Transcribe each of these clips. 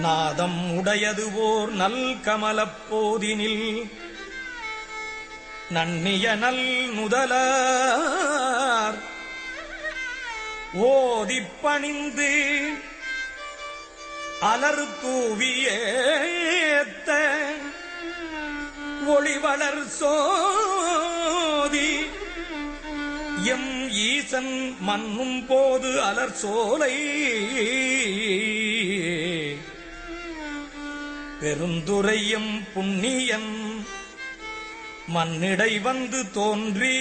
நாதம் உடையது ஓர் நல் கமலப் போதினில். நன்னிய நல் முதலார். ஓதிப் பணிந்து அலர் தூவியேத்த ஒளிவளர் சோதி. எம் ஈசன் மன்னும் போது அலர் சோலை. பெருந்துரையும் புண்ணியன் மண்ணிடை வந்து தோன்றி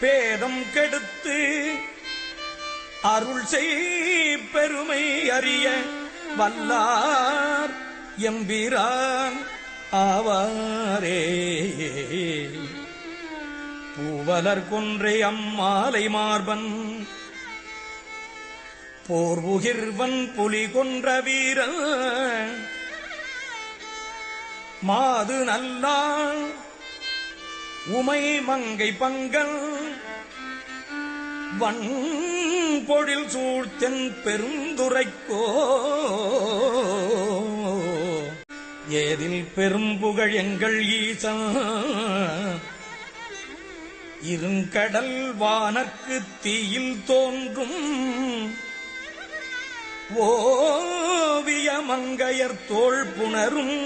பேதம் கெடுத்து அருள் செய் பெருமை அறிய வல்லார் எம்பிரான் ஆவாரே. பூவலர் கொன்றை அம்மாலை மார்பன் போர் உகிர்வன் புலி கொன்ற வீரன் மாது நல்லாள் உமை மங்கை பங்கல் வன் பொழில் சூழ்த்தென் பெருந்துரைக்கோ. ஏதில் பெரும்புகழ் எங்கள் ஈசா இருங்கடல் வானற்கு தீயில் தோன்றும். ஓவிய மங்கையர் தோல் புணரும்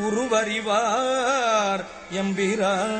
உருவறிவார் எம்பிரானாவாரே